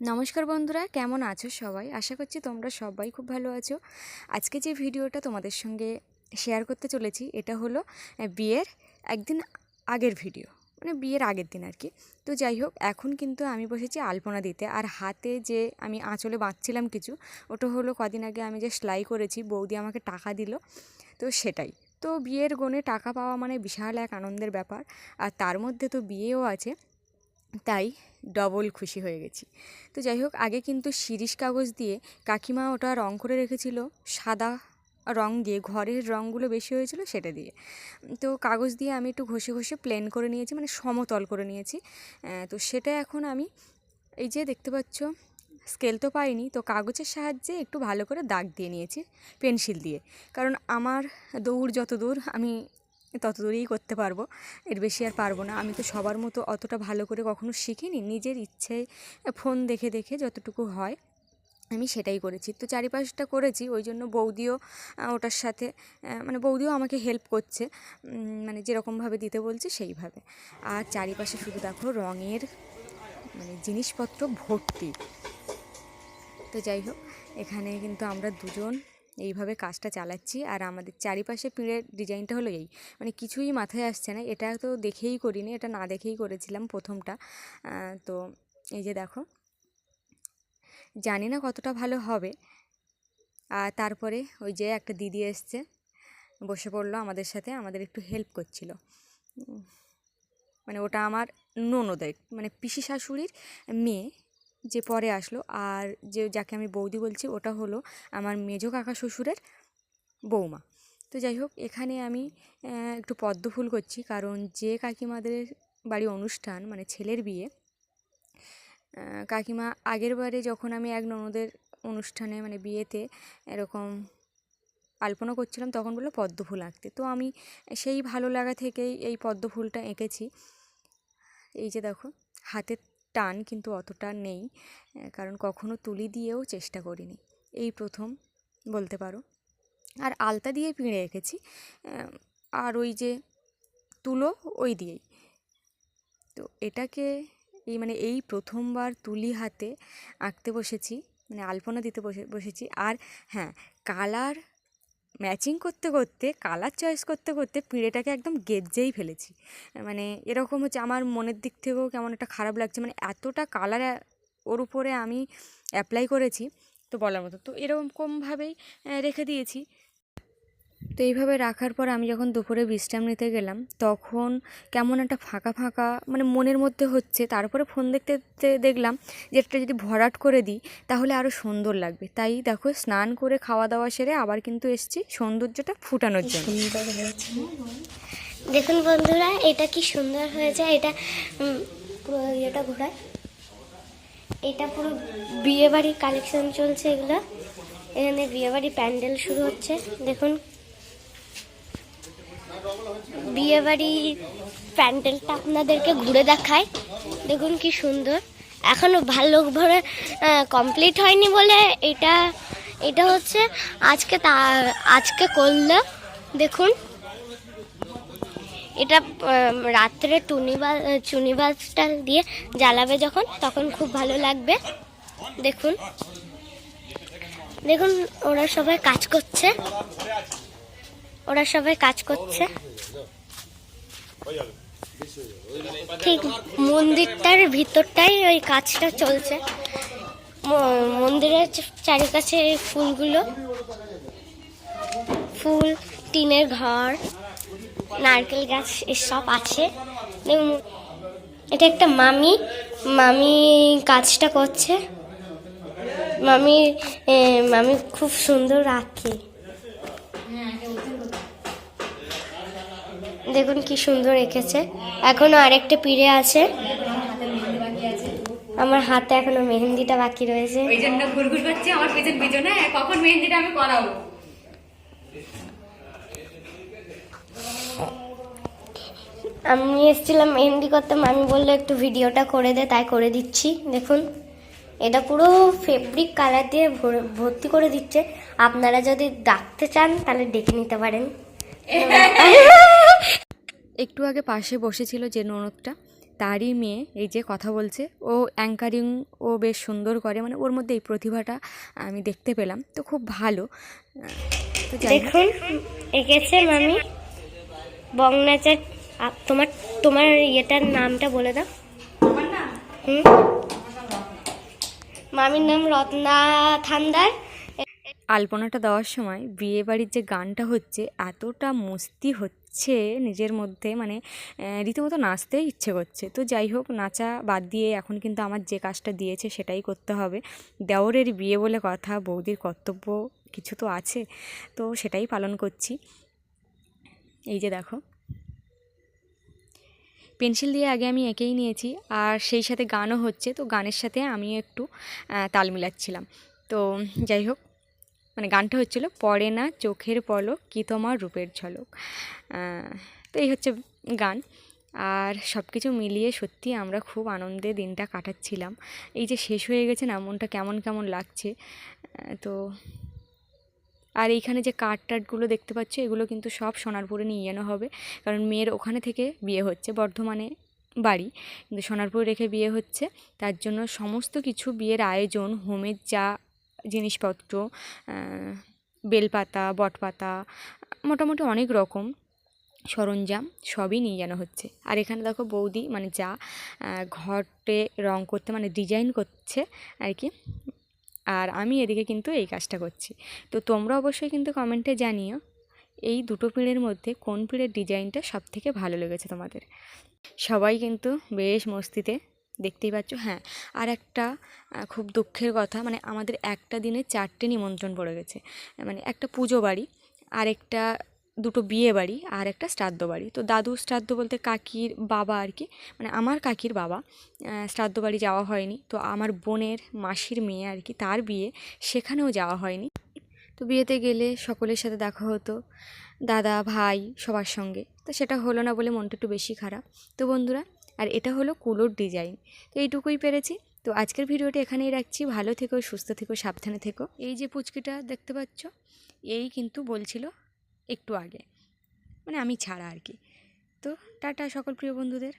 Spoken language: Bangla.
নমস্কার বন্ধুরা, কেমন আছো সবাই? আশা করছি তোমরা সবাই খুব ভালো আছো। আজকে যে ভিডিওটা তোমাদের সঙ্গে শেয়ার করতে চলেছি, এটা হলো বিয়ের একদিন আগের ভিডিও মানে বিয়ের আগের দিন আর কি। তো যাই হোক, এখন কিন্তু আমি বসেছি আলপনা দিতে, আর হাতে যে আমি আঁচলে বাঁধছিলাম কিছু, ওটা হলো কদিন আগে আমি যে সেলাই করেছি, বৌদি আমাকে টাকা দিল, তো সেটাই। তো বিয়ের গনে টাকা পাওয়া মানে বিশাল এক আনন্দের ব্যাপার, আর তার মধ্যে তো বিয়েও আছে। তাই ডবল খুশি হয়ে গেছি। তো যাই হোক, আগে কিন্তু শিরিষ কাগজ দিয়ে কাকিমা ওটা রং করে রেখেছিল, সাদা রং দিয়ে, ঘরের রঙগুলো বেশি হয়েছিল সেটা দিয়ে। তো কাগজ দিয়ে আমি একটু ঘষে ঘষে প্লেন করে নিয়েছি মানে সমতল করে নিয়েছি। তো সেটা এখন আমি এই যে দেখতে পাচ্ছ স্কেল তো পাইনি, তো কাগজের সাহায্যে একটু ভালো করে দাগ দিয়ে নিয়েছি পেন্সিল দিয়ে। কারণ আমার দৌড় যত দূর আমি তত দূরেই করতে পারব। এর বেশি আর পারব না। আমি তো সবার মতো অতটা ভালো করে কখনো শিখিনি। নিজের ইচ্ছে ফোন দেখে দেখে যতটুকু হয় আমি সেটাই করেছি। তো চারিপাশটা করেছি। ওই জন্য বৌদিও ওটার সাথে মানে বৌদিও আমাকে হেল্প করছে। মানে যেরকমভাবে দিতে বলছে সেইভাবে। আর চারিপাশে শুধু দেখো রঙের মানে জিনিসপত্র ভর্তি। তো যাই হোক, এখানে কিন্তু আমরা দুজন এইভাবে কাজটা চালাচ্ছি। আর আমাদের চারিপাশে পিঁড়ের ডিজাইনটা হলো এই। মানে কিছুই মাথায় আসছে না। এটা তো দেখেই করিনি, এটা না দেখেই করেছিলাম প্রথমটা। তো এই যে দেখো। জানি না কতটা ভালো হবে। আর তারপরে ওই যে একটা দিদি এসছে, বসে পড়ল আমাদের সাথে, আমাদের একটু হেল্প করছিল। মানে ওটা আমার ননদের মানে পিসি শাশুড়ির মেয়ে। যে পরে আসলো। আর যে, যাকে আমি বৌদি বলছি, ওটা হলো আমার মেজো কাকা শ্বশুরের বৌমা। তো যাই হোক, এখানে আমি একটু পদ্ম ফুল করছি। কারণ যে কাকিমাদের বাড়ি অনুষ্ঠান মানে ছেলের বিয়ে কাকিমা আগের বারে যখন আমি এক ননদের অনুষ্ঠানে মানে বিয়েতে এরকম আলপনা করছিলাম, তখন বলল পদ্ম ফুল আঁকতে। তো আমি সেই ভালো লাগা থেকেই এই পদ্ম ফুলটা এঁকেছি। এই যে দেখো, হাতের টান কিন্তু অতটা নেই কারণ কখনো তুলি দিয়েও চেষ্টা করিনি। এই প্রথম, বলতে পারো। আর আলতা দিয়ে পিঁড়ে রেখেছি আর ওই যে তুলো, ওই দিয়েই। তো এটাকে এই মানে এই প্রথমবার তুলি হাতে আঁকতে বসেছি মানে আলপনা দিতে বসে, বসেছি। আর হ্যাঁ কালার ম্যাচিং করতে করতে, কালার চয়েস করতে করতে পিঁড়েটাকে একদম গেজ্জেই ফেলেছি। মানে এরকম হচ্ছে আমার মনের দিক থেকেও কেমন একটা খারাপ লাগছে। মানে এতটা কালার ওর উপরে আমি অ্যাপ্লাই করেছি, তো বলার মতো। তো এরকমভাবেই রেখে দিয়েছি। তো এইভাবে রাখার পর আমি যখন দুপুরে বিশ্রাম নিতে গেলাম, তখন কেমন একটা ফাঁকা ফাঁকা মানে মনের মধ্যে হচ্ছে। তারপরে ফোন দেখতে দেখলাম যে এটা যদি ভরাট করে দিই, তাহলে আরও সুন্দর লাগবে। তাই দেখো স্নান করে খাওয়া দাওয়া সেরে আবার কিন্তু এসছি সৌন্দর্যটা ফুটানোর জন্য। দেখুন বন্ধুরা, এটা কি সুন্দর হয়েছে, এটা ইয়েটা ঘোরায় এটা পুরো বিয়ে বাড়ির কালেকশন চলছে এগুলো। এখানে বিয়েবাড়ি প্যান্ডেল শুরু হচ্ছে। দেখুন বিয়ে বাড়ির প্যান্ডেলটা আপনাদেরকে ঘুরে দেখায়। দেখুন কি সুন্দর। এখনও ভালোভাবে কমপ্লিট হয়নি বলে এটা এটা হচ্ছে আজকে তা, আজকে করলে। দেখুন। এটা রাত্রে টুনি বা, চুনি বাসটা দিয়ে জ্বালাবে যখন, তখন খুব ভালো লাগবে। দেখুন। দেখুন, ওরা সবাই কাজ করছে। ওরা সবাই কাজ করছে। ঠিক, মন্দিরটার ভিতরটাই ওই কাজটা চলছে। মন্দিরের চারিপাশে ফুলগুলো। ফুল, টিনের ঘর, নারকেল গাছ, এসব আছে। এটা একটা মামি। মামি কাজটা করছে। মামি মামি খুব সুন্দর আঁকে। দেখুন কি সুন্দর এঁকেছে। এখনও আরেকটা পিড়ে আছে। আমার হাতে এখনও মেহেন্দিটা বাকি রয়েছে। ওই জন্য ঘুরঘুর করছে আমার পেছন পিছনে কখন মেহেন্দিটা আমি করাবো? আমি এসেছিলাম মেহেন্দি করতে আমি বলল একটু ভিডিওটা করে দে তাই করে দিচ্ছি। দেখুন এটা পুরো ফেব্রিক কালার দিয়ে ভর- ভর্তি করে দিচ্ছে। আপনারা যদি ডাকতে চান তাহলে ডেকে নিতে পারেন। একটু আগে পাশে বসেছিল যে ননদটা তারই মেয়ে এই যে কথা বলছে। ও অ্যাঙ্কারিং ও বেশ সুন্দর করে মানে ওর মধ্যে এই প্রতিভাটা আমি দেখতে পেলাম। তো খুব ভালো। তো দেখুন এঁকেছে মামি। বংনাচার তোমার তোমার ইয়েটার নামটা বলে দাও। হুম? মামির নাম রত্না থান্দার। আলপনাটা দেওয়ার সময় বিয়ে বাড়ির যে গানটা হচ্ছে, এতটা মস্তি হচ্ছে নিজের মধ্যে মানে রীতিমতো নাচতে ইচ্ছে করছে। তো যাই হোক, নাচা বাদ দিয়ে এখন কিন্তু আমার যে কাজটা দিয়েছে সেটাই করতে হবে। দেওরের বিয়ে বলে কথা, বৌদির কর্তব্য কিছু তো আছে, তো সেটাই পালন করছি। এই যে দেখো। পেন্সিল দিয়ে আগে আমি এঁকেই নিয়েছি, আর সেই সাথে গানও হচ্ছে, তো গানের সাথে আমিও একটু তাল মিলাচ্ছিলাম। তো যাই হোক মানে গানটা হচ্ছিল পড়ে না চোখের পলক কি তোমার রূপের ঝলক। তো এই হচ্ছে গান। আর সব কিছু মিলিয়ে সত্যি আমরা খুব আনন্দে দিনটা কাটাচ্ছিলাম। এই যে শেষ হয়ে গেছে না, মনটা কেমন কেমন লাগছে। তো আর এইখানে যে কার্ড টার্ডগুলো দেখতে পাচ্ছ, এগুলো কিন্তু সব সোনারপুরে নিয়ে যেন হবে। কারণ মেয়ের ওখানে থেকে বিয়ে হচ্ছে, বর্ধমানে বাড়ি। কিন্তু সোনারপুরে রেখে বিয়ে হচ্ছে। তার জন্য সমস্ত কিছু বিয়ের আয়োজন, হোমের যা জিনিসপত্র বেলপাতা, বটপাতা, মোটামুটি অনেক রকম সরঞ্জাম সবই নিয়ে জানো হচ্ছে। আর এখানে দেখো বৌদি মানে যা ঘটে রং করতে মানে ডিজাইন করছে আর কি। আর আমি এদিকে কিন্তু এই কাজটা করছি। তো তোমরা অবশ্যই কিন্তু কমেন্টে জানিও, এই দুটো পিঁড়ের মধ্যে কোন পিঁড়ের ডিজাইনটা সব থেকে ভালো লেগেছে তোমাদের। সবাই কিন্তু বেশ মস্তিতে দেখতেই পাচ্ছ হ্যাঁ। আর একটা খুব দুঃখের কথা মানে আমাদের একটা দিনে চারটে নিমন্ত্রণ পড়ে গেছে। মানে একটা পুজো বাড়ি, আর একটা দুটো বিয়ে বাড়ি, আর একটা শ্রাদ্ধ বাড়ি। তো দাদু শ্রাদ্ধ বলতে কাকির বাবা আর কি মানে আমার কাকির বাবা শ্রাদ্ধ বাড়ি যাওয়া হয়নি। তো আমার বোনের মাসির মেয়ে আর কি, তার বিয়ে সেখানেও যাওয়া হয়নি। তো বিয়েতে গেলে সকলের সাথে দেখা হতো, দাদা, ভাই সবার সঙ্গে। তো সেটা হলো না বলে মনটা একটু বেশি খারাপ। তো বন্ধুরা আর এটা হলো কুলোর ডিজাইন। তো এইটুকুই পেরেছি। তো আজকের ভিডিওটা এখানেই রাখছি। ভালো থেকো, সুস্থ থেকো, সাবধানে থেকো। এই যে পুচকিটা দেখতে পাচ্ছ, এই কিন্তু বলছিল একটু আগে। মানে আমি ছাড়া আর কি। তো টাটা সকল প্রিয় বন্ধুদের।